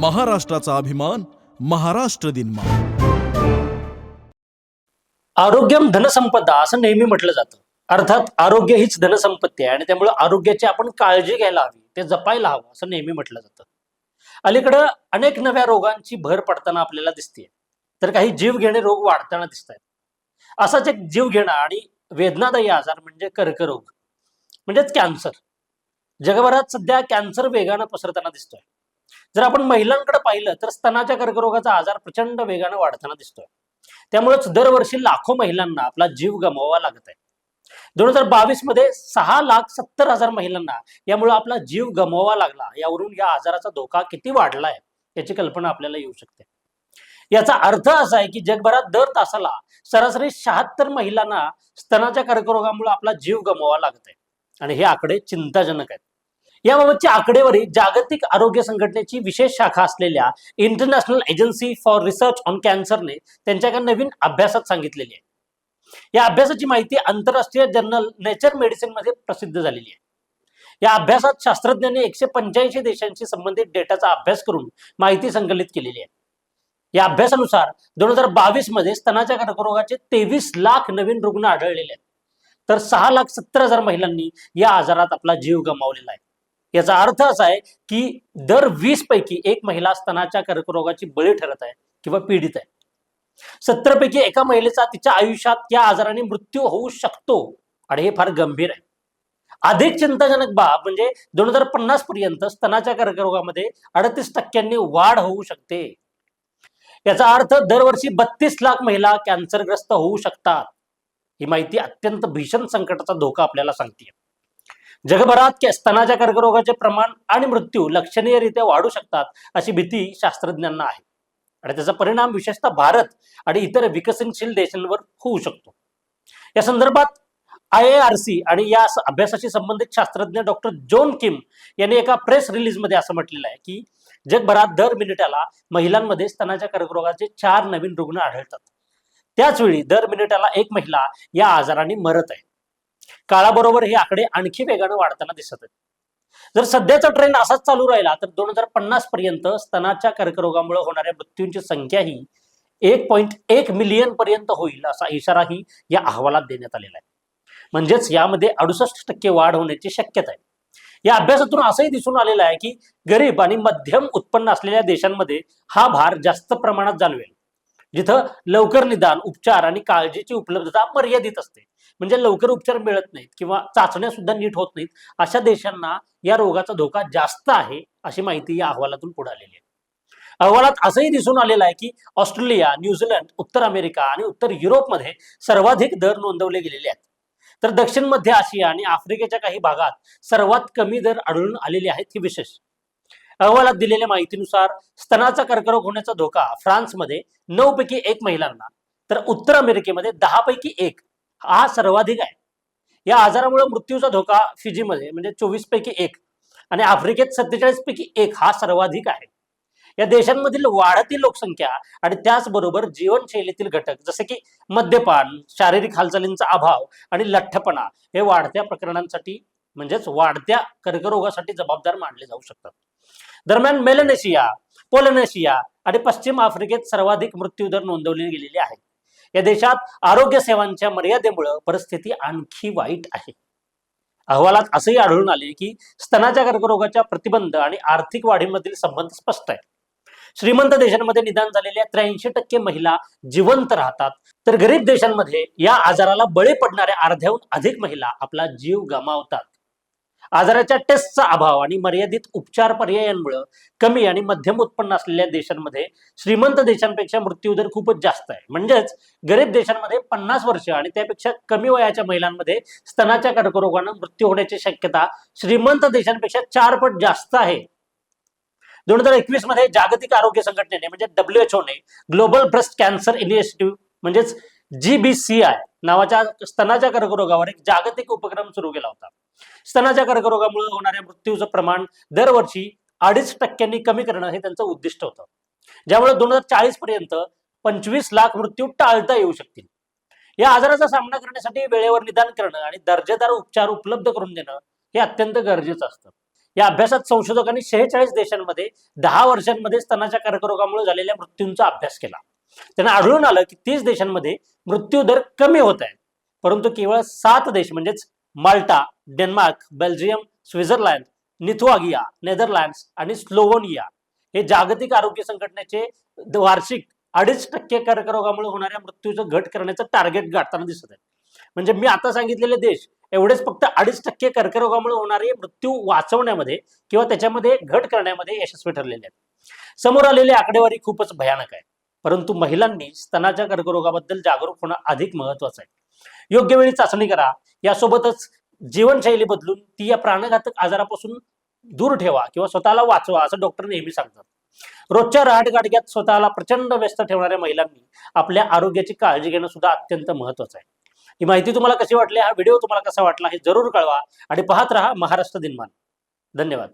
महाराष्ट्राचा अभिमान महाराष्ट्र दिन आरोग्यम धनसंपदा असं नेहमी म्हटलं जातं. अर्थात आरोग्य हीच धनसंपत्ती आहे आणि त्यामुळे आरोग्याची आपण काळजी घ्यायला हवी ते जपायला हवं असं नेहमी म्हटलं जातं. अलीकडं अनेक नव्या रोगांची भर पडताना आपल्याला दिसते तर काही जीवघेणे रोग वाढताना दिसत आहेत असाच एक जीवघेणा आणि वेदनादायी आजार म्हणजे कर्करोग म्हणजेच कॅन्सर. जगभरात सध्या कॅन्सर वेगानं पसरताना दिसतोय. जर आपण महिलांकडे पाहिलं तर स्तनाच्या कर्करोगाचा आजार प्रचंड वेगानं वाढताना दिसतोय. त्यामुळेच दरवर्षी लाखो महिलांना आपला जीव गमवावा लागत आहे. दोन हजार बावीसमध्ये सहा लाख सत्तर हजार महिलांना यामुळे आपला जीव गमवावा लागला. यावरून या आजाराचा धोका किती वाढलाय याची कल्पना आपल्याला येऊ शकते. याचा अर्थ असा आहे की जगभरात दर तासाला सरासरी शहात्तर महिलांना स्तनाच्या कर्करोगामुळे आपला जीव गमवावा लागत आहे. आणि हे आकडे चिंताजनक आहेत. याबाबतची आकडेवारी जागतिक आरोग्य संघटनेची विशेष शाखा असलेल्या International Agency for Research on कॅन्सरने त्यांच्या एका नवीन अभ्यासात सांगितलेली आहे. या अभ्यासाची माहिती आंतरराष्ट्रीय जर्नल नेचर मेडिसिनमध्ये प्रसिद्ध झालेली आहे. या अभ्यासात शास्त्रज्ञांनी एकशे पंच्याऐंशी देशांशी संबंधित डेटाचा अभ्यास करून माहिती संकलित केलेली आहे. या अभ्यासानुसार दोन हजार बावीसमध्ये स्तनाच्या कर्करोगाचे तेवीस लाख नवीन रुग्ण आढळलेले आहेत. तर सहा लाख सत्तर हजार महिलांनी या आजारात आपला जीव गमावलेला आहे. याचा अर्थ असा आहे की दर वीस पैकी एक महिला स्तनाच्या कर्करोगाची बळी ठरत आहे किंवा पीडित आहे. सत्तर पैकी एका महिलेचा तिच्या आयुष्यात या आजाराने मृत्यू होऊ शकतो आणि हे फार गंभीर आहे. अधिक चिंताजनक बाब म्हणजे दोन हजार पन्नास पर्यंत स्तनाच्या कर्करोगामध्ये अडतीस टक्क्यांनी वाढ होऊ शकते. याचा अर्थ दरवर्षी बत्तीस लाख महिला कॅन्सरग्रस्त होऊ शकतात. ही माहिती अत्यंत भीषण संकटाचा धोका आपल्याला सांगते. जगभरात स्तनाच्या कर्करोगाचे प्रमाण आणि मृत्यू लक्षणीयरित्या वाढू शकतात अशी भीती शास्त्रज्ञांना आहे. आणि त्याचा परिणाम विशेषतः भारत आणि इतर विकसनशील देशांवर होऊ शकतो. या संदर्भात आय ए आर सी आणि या अभ्यासाशी संबंधित शास्त्रज्ञ डॉक्टर जॉन किम यांनी एका प्रेस रिलीजमध्ये असं म्हटलेलं आहे की जगभरात दर मिनिटाला महिलांमध्ये स्तनाच्या कर्करोगाचे चार नवीन रुग्ण आढळतात. त्याचवेळी दर मिनिटाला एक महिला या आजाराने मरत आहे. काळाबरोबर हे आकडे आणखी वेगानं वाढताना दिसत आहेत. जर सध्याचा ट्रेंड असाच चालू राहिला तर दोन हजार पन्नास पर्यंत स्तनाच्या कर्करोगामुळे होणाऱ्या मृत्यूंची संख्या ही एक पॉईंट एक मिलियन पर्यंत होईल असा इशाराही या अहवालात देण्यात आलेला आहे. म्हणजेच यामध्ये अडुसष्ट टक्के वाढ होण्याची शक्यता आहे. या अभ्यासातून असंही दिसून आलेलं आहे की गरीब आणि मध्यम उत्पन्न असलेल्या देशांमध्ये हा भार जास्त प्रमाणात जाणवेल. जिथं लवकर निदान उपचार आणि काळजीची उपलब्धता मर्यादित असते. म्हणजे लवकर उपचार मिळत नाहीत किंवा चाचण्या सुद्धा नीट होत नाहीत अशा देशांना या रोगाचा धोका जास्त आहे अशी माहिती या अहवालातून पुढे आलेली आहे. अहवालात असंही दिसून आलेलं आहे की ऑस्ट्रेलिया न्यूझीलंड उत्तर अमेरिका आणि उत्तर युरोपमध्ये सर्वाधिक दर नोंदवले गेलेले आहेत. तर दक्षिण मध्य आशिया आणि आफ्रिकेच्या काही भागात सर्वात कमी दर आढळून आलेले आहेत हे विशेष. अहवालात दिलेल्या माहितीनुसार स्तनाचा कर्करोग होण्याचा धोका फ्रान्समध्ये नऊ पैकी एक महिलांना तर उत्तर अमेरिकेमध्ये दहा पैकी एक. हा सर्वाधिक आहे. या आजारामुळे मृत्यूचा धोका फिजीमध्ये म्हणजे चोवीस पैकी एक आणि आफ्रिकेत सत्तेचाळीस पैकी एक हा सर्वाधिक आहे. या देशांमधील वाढती लोकसंख्या आणि त्याचबरोबर जीवनशैलीतील घटक जसे की मद्यपान शारीरिक हालचालींचा अभाव आणि लठ्ठपणा हे वाढत्या प्रकरणांसाठी म्हणजेच वाढत्या कर्करोगासाठी जबाबदार मानले जाऊ शकतात. दरम्यान मेलनेशिया पोलनेशिया आणि पश्चिम आफ्रिकेत सर्वाधिक मृत्यूदर नोंदवले गेलेले आहेत या देशात आरोग्य सेवांच्या मर्यादेमुळे परिस्थिती आणखी वाईट आहे. अहवालात असंही आढळून आले की स्तनाच्या कर्करोगाच्या प्रतिबंध आणि आर्थिक वाढीमधील संबंध स्पष्ट आहे. श्रीमंत देशांमध्ये निदान झालेल्या त्र्याऐंशी टक्के महिला जिवंत राहतात तर गरीब देशांमध्ये या आजाराला बळी पडणाऱ्या अर्ध्याहून अधिक महिला आपला जीव गमावतात. आजाराच्या टेस्टचा अभाव आणि मर्यादित उपचार पर्यायांमुळे कमी आणि मध्यम उत्पन्न असलेल्या देशांमध्ये श्रीमंत देशांपेक्षा मृत्यूदर खूपच जास्त आहे. म्हणजेच गरीब देशांमध्ये पन्नास वर्ष आणि त्यापेक्षा कमी वयाच्या महिलांमध्ये स्तनाच्या कर्करोगानं मृत्यू होण्याची शक्यता श्रीमंत देशांपेक्षा चार पट जास्त आहे. दोन हजार एकवीसमध्ये जागतिक आरोग्य संघटनेने म्हणजे डब्ल्यूएचओ ने ग्लोबल ब्रेस्ट कॅन्सर इनिशिएटिव्ह म्हणजेच जीबीसीआय नावाच्या स्तनाच्या कर्करोगावर एक जागतिक उपक्रम सुरू केला होता. स्तनाच्या कर्करोगामुळे होणाऱ्या मृत्यूचं प्रमाण दरवर्षी अडीच टक्क्यांनी कमी करणं हे त्यांचं उद्दिष्ट होतं. ज्यामुळे दोन हजार चाळीस पर्यंत पंचवीस लाख मृत्यू टाळता येऊ शकतील. या आजाराचा सामना करण्यासाठी वेळेवर निदान करणं आणि दर्जेदार उपचार उपलब्ध करून देणं हे अत्यंत गरजेचं असतं. या अभ्यासात संशोधकांनी शेहेचाळीस देशांमध्ये दहा वर्षांमध्ये स्तनाच्या कर्करोगामुळे झालेल्या मृत्यूंचा अभ्यास केला. त्यांना आढळून आलं की तीस देशांमध्ये मृत्यू दर कमी होत आहे. परंतु केवळ सात देश म्हणजेच माल्टा डेन्मार्क बेल्जियम स्वित्झर्लंड निथुआगिया नेदरलँड्स आणि स्लोवोनिया हे जागतिक आरोग्य संघटनेचे वार्षिक अडीच टक्के कर्करोगामुळे होणाऱ्या मृत्यूचं घट करण्याचं टार्गेट गाठताना दिसत आहे म्हणजे मी आता सांगितलेले देश एवढेच फक्त अडीच टक्के कर्करोगामुळे होणारे मृत्यू वाचवण्यामध्ये किंवा त्याच्यामध्ये घट करण्यामध्ये यशस्वी ठरलेले आहेत. समोर आलेली आकडेवारी खूपच भयानक आहे. परंतु महिलांनी स्तनाच्या कर्करोगाबद्दल जागरूक होणं अधिक महत्वाचं आहे. योग्य वेळी चाचणी करा. यासोबतच जीवनशैली बदलून ती या प्राणघातक आजारापासून दूर ठेवा किंवा स्वतःला वाचवा असं डॉक्टर नेहमी सांगतात. रोजच्या रहाटगाडग्यात स्वतःला प्रचंड व्यस्त ठेवणाऱ्या महिलांनी आपल्या आरोग्याची काळजी घेणं सुद्धा अत्यंत महत्वाचं आहे. ही माहिती तुम्हाला कशी वाटली? हा व्हिडिओ तुम्हाला कसा वाटला हे जरूर कळवा आणि पाहत राहा महाराष्ट्र दिनमान. धन्यवाद.